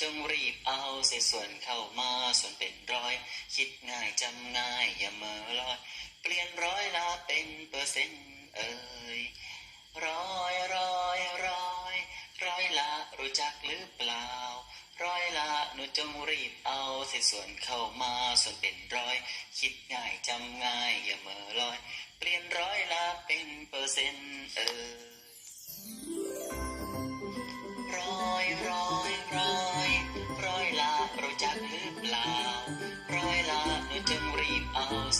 จงรีบเอาเศษส่วนเข้ามาส่วนเป็นร้อย คิดง่ายจำง่ายอย่าเมื่อลอย เปลี่ยนร้อยละเป็นเปอร์เซ็นต์เอ่ยร้อยร้อยร้อยร้อยละรู้จักหรือเปล่า ร้อยละหนูจงรีบเอาเศษส่วนเข้ามาส่วนเป็นร้อย คิดง่ายจำง่ายอย่าเมื่อลอย เปลี่ยนร้อยละเป็นเปอร์เซ็นต์เอ่ยร้อยร้อย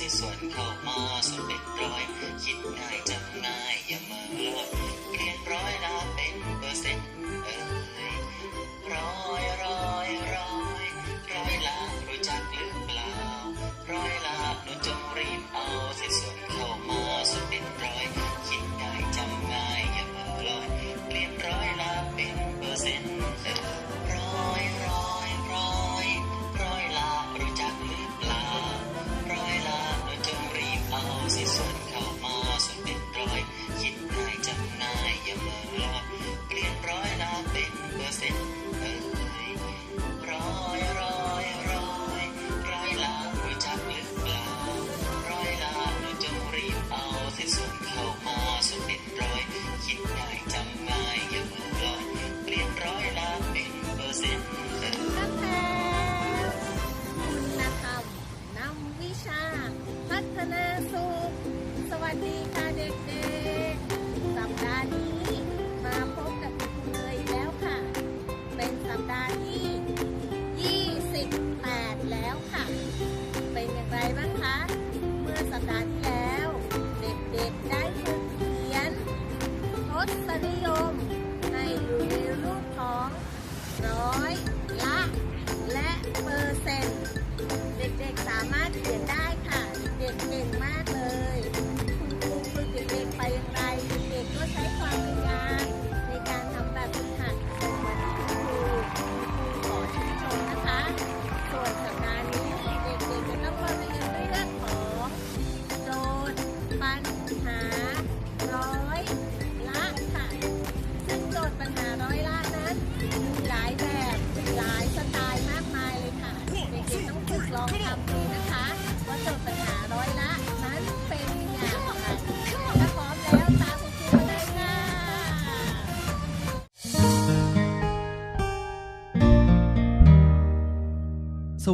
สิส่วนเข้ามาส่วนเป็นร้อย คิดง่ายจำง่ายอย่าเมือลอยเลย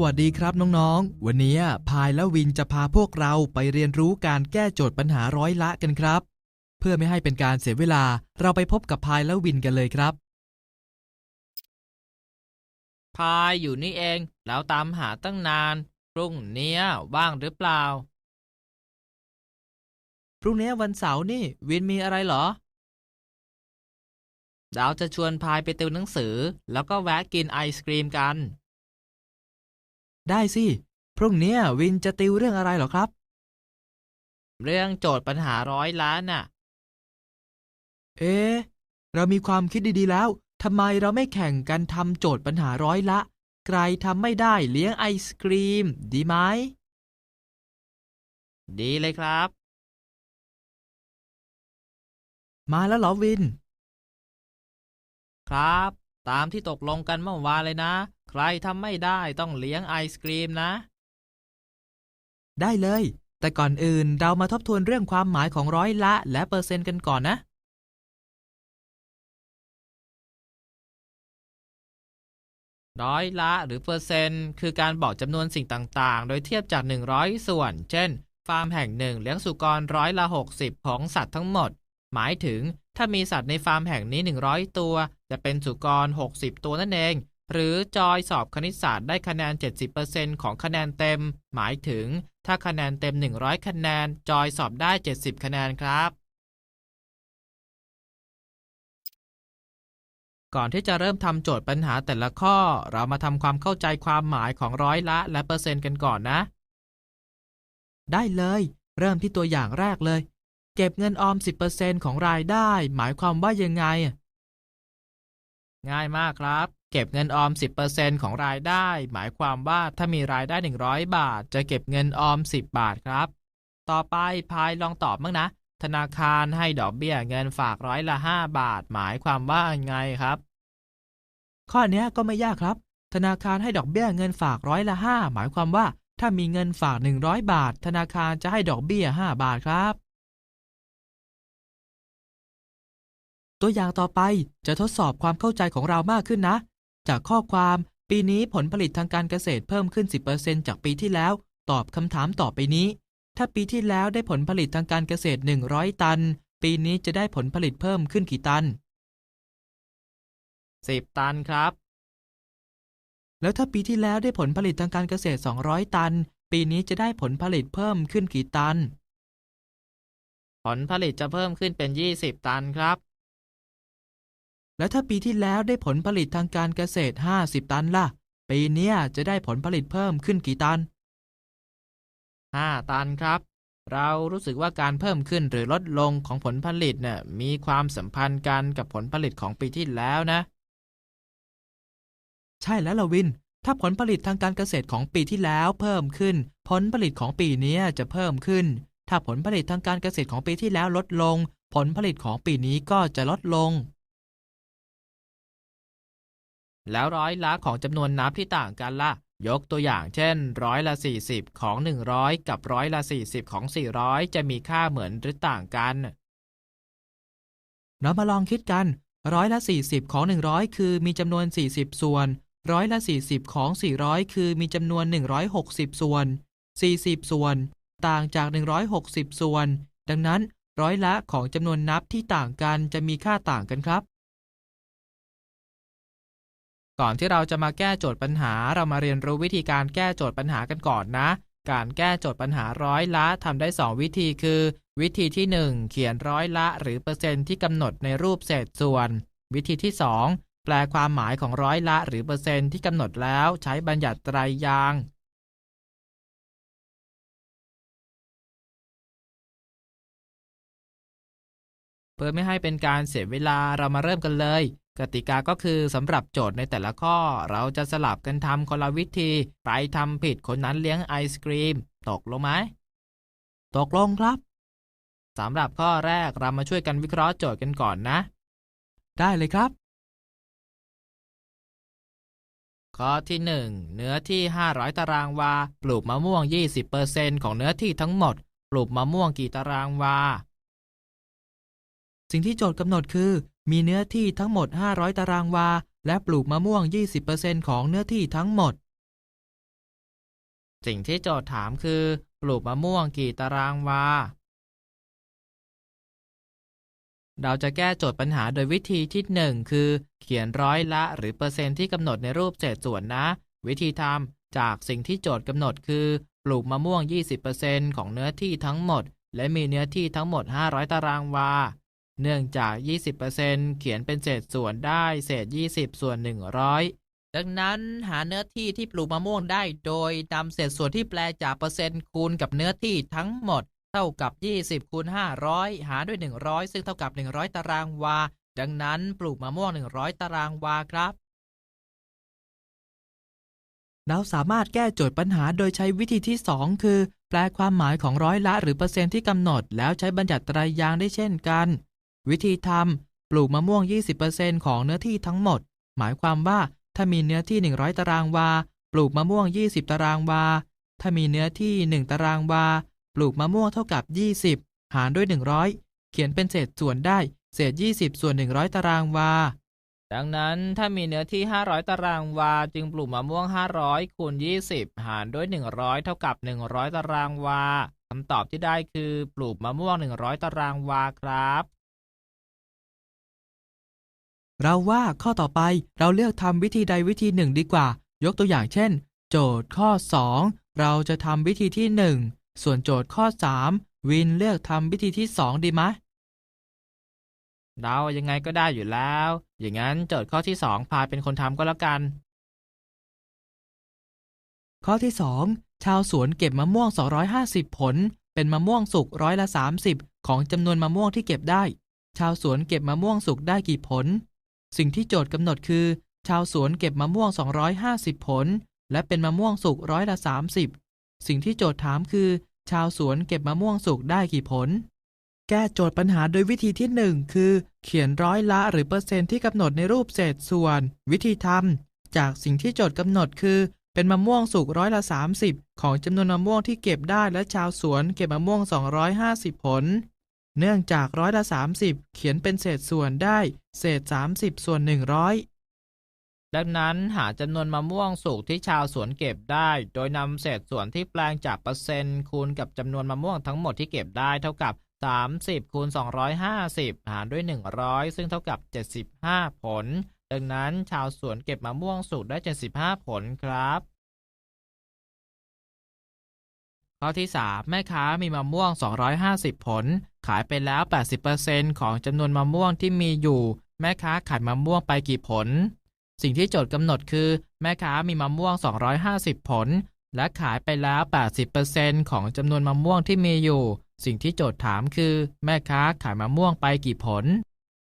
วัสดีครับน้องๆ วันนี้พายและวินจะพาพวกเราไปเรียนรู้การแก้โจทย์ปัญหาร้อยละกันครับ เพื่อไม่ให้เป็นการเสียเวลาเราไปพบกับพายและวินกันเลยครับ พายอยู่นี่เองแล้วตามหาตั้งนานพรุ่งเนี้ยว่างหรือเปล่า พรุ่งนี้วันเสาร์นี่ วินมีอะไรเหรอเราจะชวนพายไปติวหนังสือ แล้วก็แวะกินไอศกรีมกัน ได้สิ พรุ่งนี้วินจะติวเรื่องอะไรเหรอครับ เรื่องโจทย์ปัญหาร้อยล้านน่ะ เอ๊ะเรามีความคิดดีๆแล้วทำไมเราไม่แข่งกันทำโจทย์ปัญหาร้อยละ ใครทำไม่ได้เลี้ยงไอศกรีม ดีไหม ดีเลยครับ มาแล้วเหรอวิน ครับ ตามที่ตกลงกันเมื่อวานเลยนะ ใครทำไม่ได้ต้องเลี้ยงไอศกรีมนะ ได้เลย แต่ก่อนอื่นเรามาทบทวนเรื่องความหมายของร้อยละ และเปอร์เซ็นต์กันก่อนนะ ร้อยละหรือเปอร์เซ็นต์ คือการบอกจำนวนสิ่งต่างๆ โดยเทียบจาก 100 ส่วน เช่น ฟาร์มแห่งหนึ่งเลี้ยงสุกรร้อยละ 60 ของสัตว์ทั้งหมด หมายถึงถ้ามีสัตว์ในฟาร์มแห่งนี้ 100 ตัว จะเป็นสุกร 60 ตัวนั่นเอง หรือจอยสอบคณิตศาสตร์ได้คะแนน 70%ของคะแนนเต็ม หมายถึง ถ้าคะแนนเต็ม 100 คะแนน จอยสอบได้ 70 คะแนนครับ ก่อนที่จะเริ่มทำโจทย์ปัญหาแต่ละข้อ เรามาทำความเข้าใจความหมายของร้อยละและเปอร์เซ็นต์กันก่อนนะ ได้เลย เริ่มที่ตัวอย่างแรกเลย เก็บเงินออม 10%ของรายได้ หมายความว่ายังไง ง่ายมากครับ เก็บเงินออม 10%ของรายได้ หมายความว่าถ้ามีรายได้ 100 บาท จะเก็บเงินออม 10 บาทครับ ต่อไปพายลองตอบบ้างนะ ธนาคารให้ดอกเบี้ยเงินฝากร้อยละ 5 บาท หมายความว่าไงครับ ข้อนี้ก็ไม่ยากครับ ธนาคารให้ดอกเบี้ยเงินฝากร้อยละ 5 หมายความว่า ถ้ามีเงินฝาก 100 บาท ธนาคารจะให้ดอกเบี้ย 5 บาทครับ ตัวอย่างต่อไปจะทดสอบความเข้าใจของเรามากขึ้นนะ จากข้อความปีนี้ผลผลิตทางการเกษตรเพิ่มขึ้น 10%จากปีที่แล้ว ตอบคำถามต่อไปนี้ ถ้าปีที่แล้วได้ผลผลิตทางการเกษตร 100 ตัน ปีนี้จะได้ผลผลิตเพิ่มขึ้นกี่ตัน 10 ตันครับ แล้วถ้าปีที่แล้วได้ผลผลิตทางการเกษตร 200 ตัน ปีนี้จะได้ผลผลิตเพิ่มขึ้นกี่ตัน ผลผลิตจะเพิ่มขึ้นเป็น 20 ตันครับ แล้วถ้าปีที่แล้วได้ผลผลิตทางการเกษตร 50 ตันล่ะ ปีเนี้ยจะได้ผลผลิตเพิ่มขึ้นกี่ตัน 5 ตันครับ เรารู้สึกว่าการเพิ่มขึ้นหรือลดลงของผลผลิตเนี่ยมีความสัมพันธ์กันกับผลผลิตของปีที่แล้วนะ ใช่แล้วล่ะวิน ถ้าผลผลิตทางการเกษตรของปีที่แล้วเพิ่มขึ้น ผลผลิตของปีเนี้ยจะเพิ่มขึ้น ถ้าผลผลิตทางการเกษตรของปีที่แล้วลดลง ผลผลิตของปีนี้ก็จะลดลง แล้วร้อยละของจำนวนนับที่ต่างกันล่ะ ยกตัวอย่างเช่น ร้อยละ 40 ของ 100 กับร้อยละ 40 ของ 400 จะมีค่าเหมือนหรือต่างกัน เรามาลองคิดกัน ร้อยละ 40 ของ 100 คือมีจำนวน 40 ส่วน ร้อยละ 40 ของ 400 คือมีจำนวน 160 ส่วน 40 ส่วน ต่างจาก 160 ส่วน ดังนั้นร้อยละของจำนวนนับที่ต่างกันจะมีค่าต่างกันครับ ก่อนที่เราจะมาแก้โจทย์ปัญหาเรามาเรียนรู้วิธีการแก้โจทย์ปัญหากันก่อนนะ การแก้โจทย์ปัญหาร้อยละทำได้ 2 วิธีคือ วิธีที่ 1 เขียนร้อยละหรือเปอร์เซ็นต์ที่กำหนดในรูปเศษส่วน วิธีที่ 2 แปลความหมายของร้อยละหรือเปอร์เซ็นต์ที่กำหนดแล้วใช้บัญญัติไตรยางเพื่อไม่ให้เป็นการเสียเวลาเรามาเริ่มกันเลย กติกาก็คือสำหรับโจทย์ในแต่ละข้อ เราจะสลับกันทำคนละวิธี ใครทำผิดคนนั้นเลี้ยงไอศกรีม ตกลงไหม ตกลงครับสำหรับข้อแรกเรามาช่วยกันวิเคราะห์โจทย์กันก่อนนะ ได้เลยครับ ข้อที่ 1 เนื้อที่ 500 ตารางวา ปลูกมะม่วง 20%ของเนื้อที่ทั้งหมด ปลูกมะม่วงกี่ตารางวา สิ่งที่โจทย์กำหนดคือ มีเนื้อที่ทั้งหมด 500 ตารางวา และปลูกมะม่วง 20%ของเนื้อที่ทั้งหมด สิ่งที่โจทย์ถามคือ ปลูกมะม่วงกี่ตารางวา เราจะแก้โจทย์ปัญหาโดยวิธีที่ 1 คือ เขียนร้อยละหรือเปอร์เซ็นต์ที่กำหนดในรูปเศษส่วนนะ วิธีทำจากสิ่งที่โจทย์กำหนดคือ ปลูกมะม่วง 20%ของเนื้อที่ทั้งหมด และมีเนื้อที่ทั้งหมด 500 ตารางวา เนื่องจาก 20%เขียนเป็นเศษส่วนได้เศษ 20 ส่วน 100 ดังนั้นหาเนื้อที่ที่ปลูกมะม่วงได้โดยนำเศษส่วนที่แปลจากเปอร์เซ็นต์คูณกับเนื้อที่ทั้งหมด เท่ากับ 20คูณ500 หารด้วย 100 ซึ่งเท่ากับ 100 ตารางวา ดังนั้นปลูกมะม่วง 100 ตารางวาครับเราสามารถแก้โจทย์ปัญหาโดยใช้วิธีที่ 2 คือ แปลความหมายของร้อยละหรือเปอร์เซ็นต์ที่กำหนด แล้วใช้บัญญัติตรายางได้เช่นกัน วิธีทำปลูกมะม่วง 20%ของเนื้อที่ทั้งหมด หมายความว่าถ้ามีเนื้อที่ 100 ตารางวา ปลูกมะม่วง 20 ตารางวา ถ้ามีเนื้อที่ 1 ตารางวา ปลูกมะม่วงเท่ากับ 20 หารด้วย 100 เขียนเป็นเศษส่วนได้ เศษ 20 ส่วน 100 ตารางวา ดังนั้นถ้ามีเนื้อที่ 500 ตารางวา จึงปลูกมะม่วง 500คูณ20 หารด้วย 100 เท่ากับ 100 ตารางวาคำตอบที่ได้คือปลูกมะม่วง 100 ตารางวาครับ เราว่าข้อต่อไปเราเลือกทำวิธีใดวิธีหนึ่งดีกว่า ยกตัวอย่างเช่น โจทย์ข้อ 2 เราจะทำวิธีที่ 1 ส่วนโจทย์ข้อ 3 วินเลือกทำวิธีที่ 2 ดีไหมเรายังไงก็ได้อยู่แล้ว อย่างนั้นโจทย์ข้อที่ 2 พาเป็นคนทำก็แล้วกัน ข้อที่ 2 ชาวสวนเก็บมะม่วง 250 ผล เป็นมะม่วงสุกร้อยละ 30 ของจำนวนมะม่วงที่เก็บได้ ชาวสวนเก็บมะม่วงสุกได้กี่ผล สิ่งที่โจทย์กำหนดคือ ชาวสวนเก็บมะม่วง 250 ผล และเป็นมะม่วงสุกร้อยละ 30 สิ่งที่โจทย์ถามคือ ชาวสวนเก็บมะม่วงสุกได้กี่ผล แก้โจทย์ปัญหาโดยวิธีที่ 1 คือ เขียนร้อยละหรือเปอร์เซ็นต์ที่กำหนดในรูปเศษส่วน วิธีทำจากสิ่งที่โจทย์กำหนดคือ เป็นมะม่วงสุกร้อยละ 30 ของจำนวนมะม่วงที่เก็บได้และชาวสวนเก็บมะม่วง 250 ผล เนื่องจากร้อยละ 30 เขียนเป็นเศษส่วนได้เศษ 30 ส่วน 100 ดังนั้นหาจำนวนมะม่วงสุกที่ชาวสวนเก็บได้ โดยนำเศษส่วนที่แปลงจากเปอร์เซ็นต์คูณกับจำนวนมะม่วงทั้งหมดที่เก็บได้เท่ากับ 30คูณ250 หารด้วย 100 ซึ่งเท่ากับ 75 ผล ดังนั้นชาวสวนเก็บมะม่วงสุกได้ 75 ผลครับข้อที่ 3 แม่ค้ามีมะม่วง 250 ผล ขายไปแล้ว 80%ของจำนวนมะม่วงที่มีอยู่ แม่ค้าขายมะม่วงไปกี่ผล สิ่งที่โจทย์กำหนดคือ แม่ค้ามีมะม่วง 250 ผล และขายไปแล้ว 80%ของจำนวนมะม่วงที่มีอยู่ สิ่งที่โจทย์ถามคือ แม่ค้าขายมะม่วงไปกี่ผล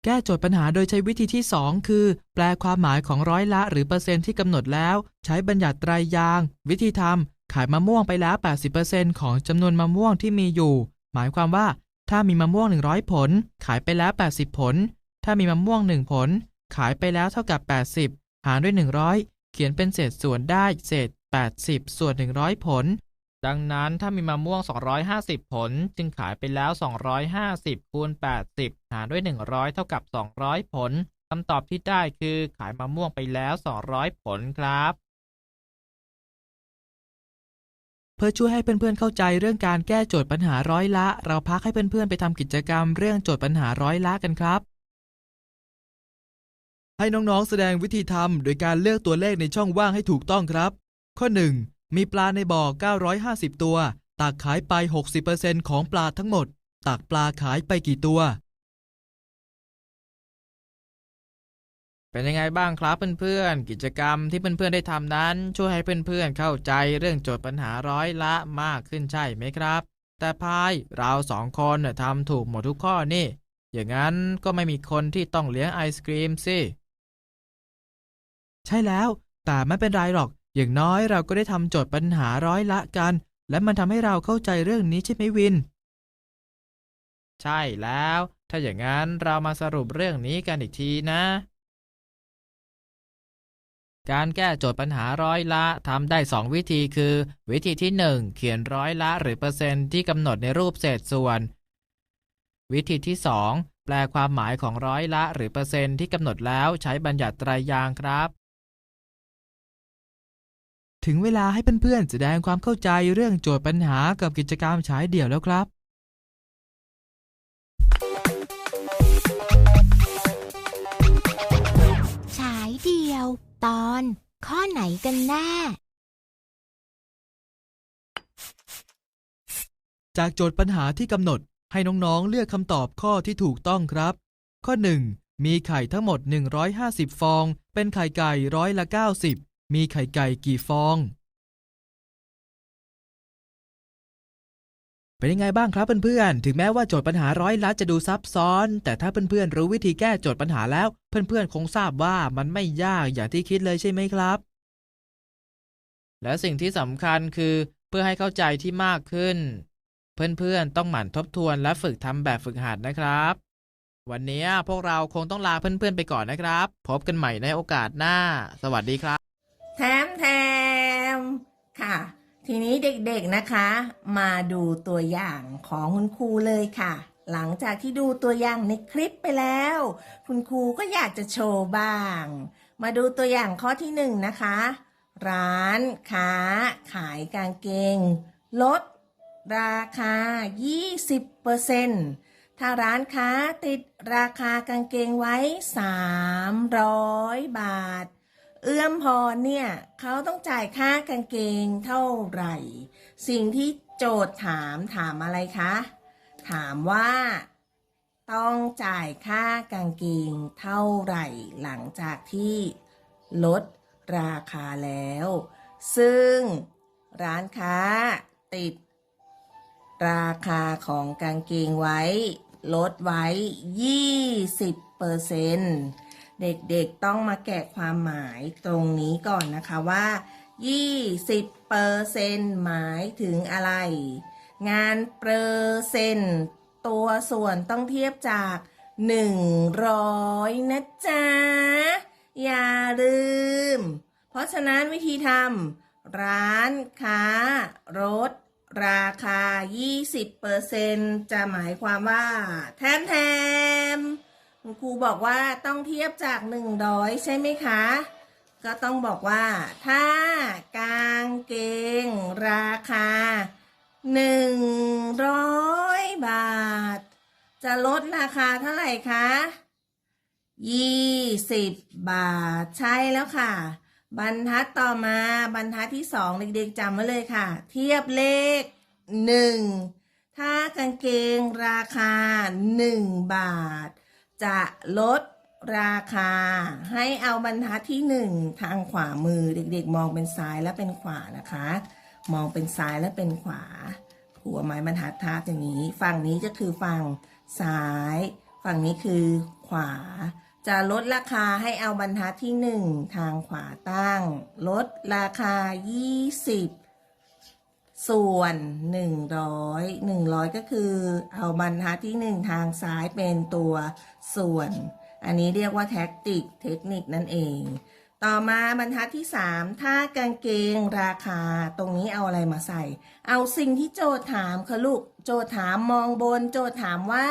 แก้โจทย์ปัญหาโดยใช้วิธีที่ 2 คือ แปลความหมายของร้อยละหรือเปอร์เซ็นต์ที่กำหนดแล้ว ใช้บัญญัติไตรยาง วิธีทำขายมะม่วงไปแล้ว 80%ของจำนวนมะม่วงที่มีอยู่ หมายความว่า ถ้ามีมะม่วง 100 ผล ขายไปแล้ว 80 ผล ถ้ามีมะม่วง 1 ผล ขายไปแล้วเท่ากับ 80 หารด้วย 100 เขียนเป็นเศษส่วนได้เศษ 80 ส่วน 100 ผล ดังนั้นถ้ามีมะม่วง 250 ผล จึงขายไปแล้ว 250 คูณ 80 หารด้วย 100 เท่ากับ 200 ผลคำตอบที่ได้คือขายมะม่วงไปแล้ว 200 ผลครับ เพื่อช่วยให้เพื่อนๆเข้าใจเรื่องการแก้โจทย์ปัญหาร้อยละ เราพักให้เพื่อนๆไปทำกิจกรรมเรื่องโจทย์ปัญหาร้อยละกันครับ ให้น้องๆแสดงวิธีทำโดยการเลือกตัวเลขในช่องว่างให้ถูกต้องครับ ข้อ 1 มีปลาในบ่อ 950 ตัว ตักขายไป 60%ของปลาทั้งหมด ตักปลาขายไปกี่ตัว เป็นยังไงบ้างครับเพื่อนๆ กิจกรรมที่เพื่อนๆได้ทำนั้น ช่วยให้เพื่อนๆเข้าใจเรื่องโจทย์ปัญหาร้อยละมากขึ้นใช่ไหมครับ แต่พายเราสองคนน่ะทำถูกหมดทุกข้อนี่ อย่างนั้นก็ไม่มีคนที่ต้องเลี้ยงไอศกรีมสิใช่แล้ว แต่ไม่เป็นไรหรอก อย่างน้อยเราก็ได้ทำโจทย์ปัญหาร้อยละกัน และมันทำให้เราเข้าใจเรื่องนี้ใช่ไหมวิน ใช่แล้ว ถ้าอย่างนั้นเรามาสรุปเรื่องนี้กันอีกทีนะ การแก้โจทย์ปัญหาร้อยละทำได้ 2 วิธีคือ วิธีที่ 1 เขียนร้อยละหรือเปอร์เซ็นต์ที่กำหนดในรูปเศษส่วน วิธีที่ 2 แปลความหมายของร้อยละหรือเปอร์เซ็นต์ที่กำหนดแล้วใช้บัญญัติไตรายางค์ครับ ถึงเวลาให้เพื่อนๆแสดงความเข้าใจเรื่องโจทย์ปัญหากับกิจกรรมฉายเดี่ยวแล้วครับ ตอน ข้อไหนกันแน่ จากโจทย์ปัญหาที่กำหนดให้น้องๆ เลือกคำตอบข้อที่ถูกต้องครับ ข้อ 1 มีไข่ทั้งหมด 150 ฟอง เป็นไข่ไก่ร้อยละ 90 มีไข่ไก่กี่ฟอง เป็นยังไงบ้างครับเพื่อนๆ ถึงแม้ว่าโจทย์ปัญหาร้อยละจะดูซับซ้อน แต่ถ้าเพื่อนๆ รู้วิธีแก้โจทย์ปัญหาแล้ว เพื่อนๆ คงทราบว่ามันไม่ยากอย่างที่คิดเลยใช่ไหมครับ และสิ่งที่สำคัญคือเพื่อให้เข้าใจที่มากขึ้น เพื่อนๆ ต้องหมั่นทบทวนและฝึกทำแบบฝึกหัดนะครับ วันนี้พวกเราคงต้องลาเพื่อนๆ ไปก่อนนะครับ พบกันใหม่ในโอกาสหน้า สวัสดีครับ แถมแถมค่ะ ทีนี้เด็กๆนะคะ มาดูตัวอย่างของคุณครูเลยค่ะ หลังจากที่ดูตัวอย่างในคลิปไปแล้ว คุณครูก็อยากจะโชว์บ้าง มาดูตัวอย่างข้อที่หนึ่งนะคะ ร้านค้า ขายกางเกง ลด ราคา 20%ถ้าร้านค้าติดราคากางเกงไว้ 300 บาท เอื้อมพรเนี่ยเขาต้องจ่ายค่ากางเกงเท่าไหร่ สิ่งที่โจทย์ถามถามอะไรคะ ถามว่าต้องจ่ายค่ากางเกงเท่าไหร่หลังจากที่ลดราคาแล้ว ซึ่งร้านค้าติด ราคาของกางเกงไว้ ลดไว้ 20%เซ็นต์ เด็กๆต้องมาแกะความหมายตรงนี้ก่อนนะคะว่า 20%หมายถึงอะไร งานเปอร์เซ็นต์ตัวส่วนต้องเทียบจาก 100 นะจ๊ะ อย่าลืมเเพราะฉะนั้นวิธีทำร้านค้ารถราคา 20%จะหมายความว่า แทมแทม คุณครูบอกว่าต้องเทียบจาก100ใช่ไหมคะ ก็ต้องบอกว่า ถ้ากางเกงราคา100บาท จะลดราคาเท่าไหร่คะ20บาทใช่แล้วค่ะ บรรทัดต่อมาบรรทัดที่สองเด็กๆจำไว้เลยค่ะ เทียบเลข1ถ้ากางเกงราคา1บาท จะลดราคา ให้เอาบรรทัดที่ 1 ทางขวามือเด็กๆ มองเป็นซ้ายและเป็นขวานะคะ มองเป็นซ้ายและเป็นขวา หัวไม้บรรทัดทับอย่างนี้ ฝั่งนี้จะคือฝั่งซ้าย ฝั่งนี้คือขวา จะลดราคาให้เอาบรรทัดที่หนึ่งทางขวาตั้ง ลดราคา 20ส่วน 100 100 ก็คือเอาบรรทัดที่หนึ่งทางซ้ายเป็นตัว ส่วน อันนี้เรียกว่าแท็กติกเทคนิคนั่นเอง ต่อมาบรรทัดที่ 3 ถ้ากางเกงราคาตรงนี้เอาอะไรมาใส่ เอาสิ่งที่โจทย์ถามค่ะลูก โจทย์ถามมองบน โจทย์ถามว่า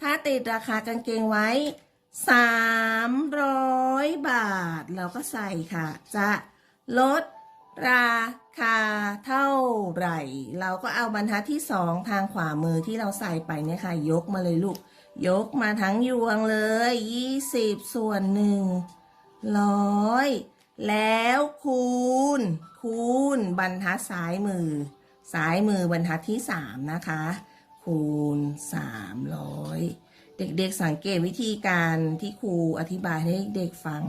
ถ้าติดราคากางเกงไว้ 300 บาท เราก็ใส่ค่ะ จะลดราคาเท่าไหร่ เราก็เอาบรรทัดที่2ทางขวามือที่เราใส่ไปเนี่ยค่ะ ยกมาเลยลูก ยกมาทั้งยวงเลย20ส่วนหนึ่งร้อยแล้วคูณ คูณบรรทัดซ้ายมือ ซ้ายมือบรรทัดที่สามนะคะ คูณสามร้อยเด็กๆสังเกตวิธีการที่ครูอธิบายให้เด็กฟัง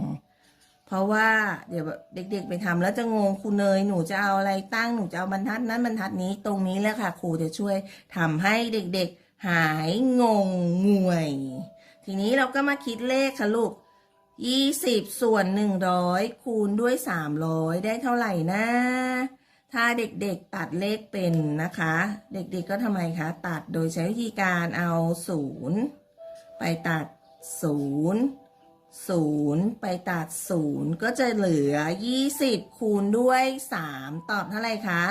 เพราะว่าเดี๋ยวเด็ก ๆ ไปทำแล้วจะงงครูเนยหนูจะเอาอะไรตั้งหนูจะเอาบรรทัดนั้นบรรทัดนี้ตรงนี้แหละค่ะครูจะช่วยทำให้เด็ก ๆ หายงงงวย ทีนี้เราก็มาคิดเลขค่ะลูกยี่สิบส่วนหนึ่งร้อยคูณด้วยสามร้อยได้เท่าไหร่นะ ถ้าเด็กๆตัดเลขเป็นนะคะ เด็กๆก็ทำไมคะ ตัดโดยใช้วิธีการเอาศูนย์ไปตัดศูนย์ศูนย์ไปตัดศูนย์ก็จะเหลือยี่สิบคูณด้วยสามตอบเท่าไหร่คะ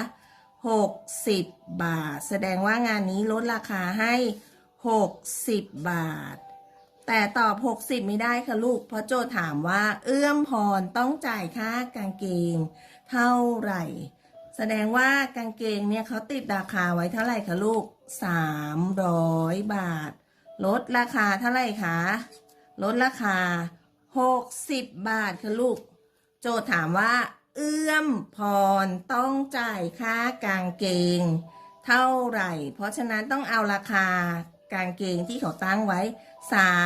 หกสิบบาท แสดงว่างานนี้ลดราคาให้หกสิบบาท แต่ตอบ 60 ไม่ได้ค่ะลูก เพราะโจทย์ถามว่า เอื้อมพรต้องจ่ายค่ากางเกง เท่าไหร่ แสดงว่ากางเกงเนี่ยเขาติดราคาไว้เท่าไหร่คะลูก 300 บาท ลดราคาเท่าไหร่คะ ลดราคา 60 บาทค่ะลูก โจทย์ถามว่า เอื้อมพรต้องจ่ายค่ากางเกง เท่าไหร่ เพราะฉะนั้นต้องเอาราคากางเกงที่เขาตั้งไว้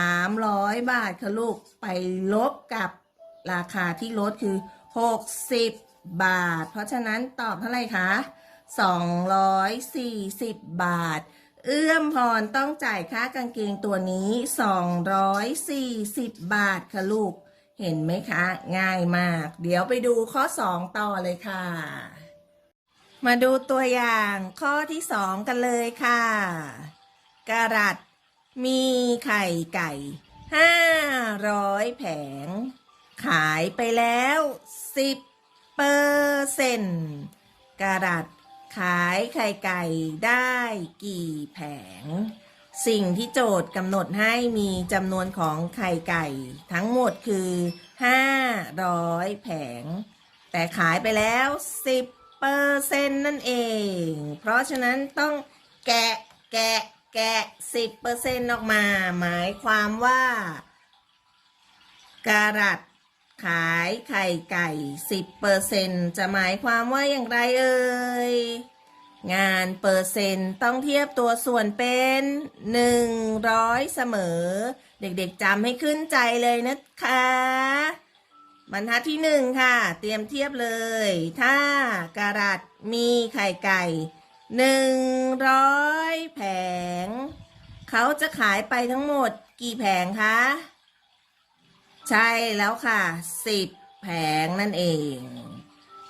300 บาทค่ะลูกไปลบกับราคาที่ลดคือ 60 บาท เพราะฉะนั้นตอบเท่าไหร่คะ 240 บาท เอื้อมพรต้องจ่ายค่ากางเกงตัวนี้ 240 บาทค่ะลูก เห็นไหมคะ ง่ายมาก เดี๋ยวไปดูข้อ 2 ต่อเลยค่ะ มาดูตัวอย่างข้อที่ 2 กันเลยค่ะกระดัดมีไข่ไก่ห้าร้อยแผง ขายไปแล้วสิบเปอร์เซ็นต์กระดัดขายไข่ไก่ได้กี่แผง สิ่งที่โจทย์กำหนดให้มีจำนวนของไข่ไก่ ทั้งหมดคือห้าร้อยแผง แต่ขายไปแล้วสิบเปอร์เซ็นต์นั่นเอง เพราะฉะนั้นต้องแกะแกะแกะสิบเปอร์เซ็นต์ออกมา หมายความว่าการัดขายไข่ไก่สิบเปอร์เซ็นจะหมายความว่าอย่างไรเอ่ย งานเปอร์เซ็นต์ต้องเทียบตัวส่วนเป็นหนึ่งร้อยเสมอ เด็กๆจำให้ขึ้นใจเลยนะคะ บรรทัดที่หนึ่งค่ะ เตรียมเทียบเลย ถ้าการัดมีไข่ไก่หนึ่งร้อยแผง เขาจะขายไปทั้งหมดกี่แผงคะ ใช่แล้วค่ะสิบแผงนั่นเอง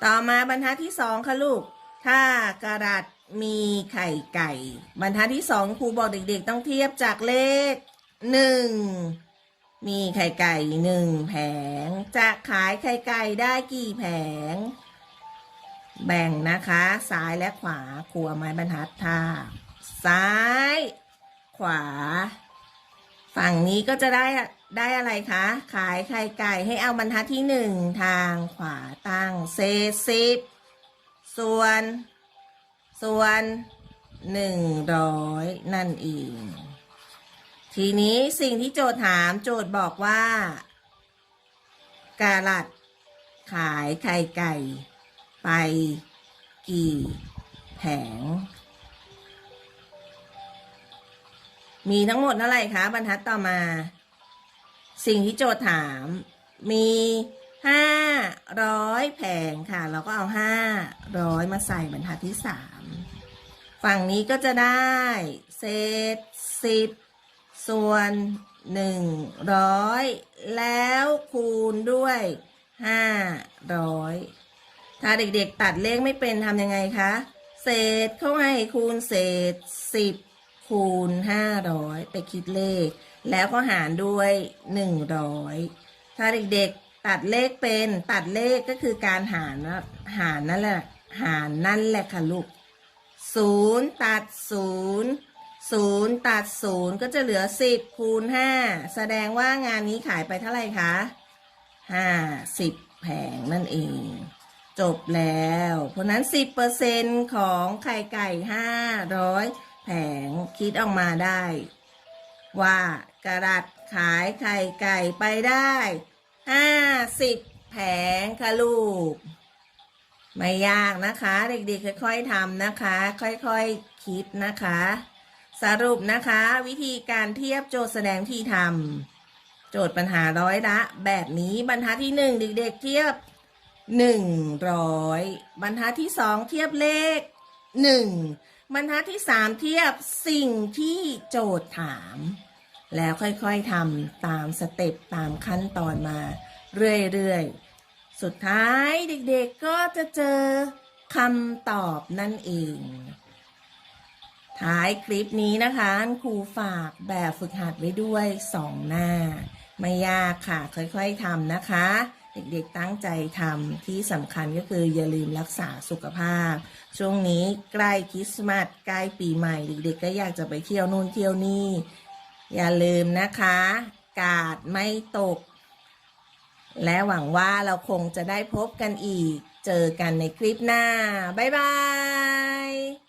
ต่อมาบรรทัดที่สองค่ะลูก ถ้ากระดัดมีไข่ไก่ บรรทัดที่สองครูบอกเด็กๆ ต้องเทียบจากเลขหนึ่งมีไข่ไก่หนึ่งแผง จะขายไข่ไก่ได้กี่แผง แบ่งนะคะ ซ้ายและขวาครัวไม้บรรทัดท่าซ้าย ขวา ฝั่งนี้ก็จะได้ได้อะไรคะ ขายไข่ไก่ให้เอาบรรทัดที่หนึ่งทางขวาตั้งเศษสิบ ส่วน ส่วนหนึ่งร้อยนั่นเอง ทีนี้สิ่งที่โจทย์ถามโจทย์บอกว่ากาลัดขายไข่ไก่ ไปกี่แผง มีทั้งหมดเท่าไหร่คะ บรรทัดต่อมา สิ่งที่โจทย์ถามมี ห้าร้อยแผงค่ะ เราก็เอาห้าร้อยมาใส่บรรทัดที่สามฝั่งนี้ก็จะได้เศษสิบส่วนหนึ่งร้อยแล้วคูณด้วยห้าร้อยถ้าเด็กๆตัดเลขไม่เป็นทำยังไงคะ เศษเข้าให้คูณเศษสิบคูณห้าร้อยไปคิดเลข แล้วก็หารด้วยหนึ่งร้อยถ้าเด็กๆ ตัดเลขเป็นตัดเลขก็คือการหารนะหารนั่นแหละ หารนั่นแหละค่ะลูกศูนย์ตัดศูนย์ศูนย์ตัดศูนย์ก็จะเหลือสิบคูณห้าแสดงว่างานนี้ขายไปเท่าไหร่คะห้าสิบแผงนั่นเอง จบแล้ว เพราะนั้นสิบเปอร์เซ็นของไข่ไก่ห้าร้อยแผงคิดออกมาได้ ว่ากระดัดขายไข่ไก่ไปได้ ห้าสิบแผงค่ะลูก ไม่ยากนะคะ เด็กๆค่อยๆทำนะคะ ค่อยๆคิดนะคะ สรุปนะคะ วิธีการเทียบโจทย์แสดงที่ทำโจทย์ปัญหาร้อยละ แบบนี้บรรทัดที่หนึ่งเด็กๆเทียบหนึ่งร้อยบรรทัดที่สองเทียบเลขหนึ่งบรรทัดที่สามเทียบสิ่งที่โจทย์ถาม แล้วค่อยๆทำตามสเต็ปตามขั้นตอนมาเรื่อยๆ สุดท้ายเด็กๆก็จะเจอคำตอบนั่นเอง ท้ายคลิปนี้นะคะครูฝากแบบฝึกหัดไว้ด้วยสองหน้า ไม่ยากค่ะค่อยๆทำนะคะ เด็กๆตั้งใจทำที่สำคัญก็คืออย่าลืมรักษาสุขภาพ ช่วงนี้ใกล้คริสต์มาสใกล้ปีใหม่ เด็กๆก็อยากจะไปเที่ยวนู่นเที่ยวนี่ อย่าลืมนะคะ กาดไม่ตก และหวังว่าเราคงจะได้พบกันอีก เจอกันในคลิปหน้า บ๊ายบาย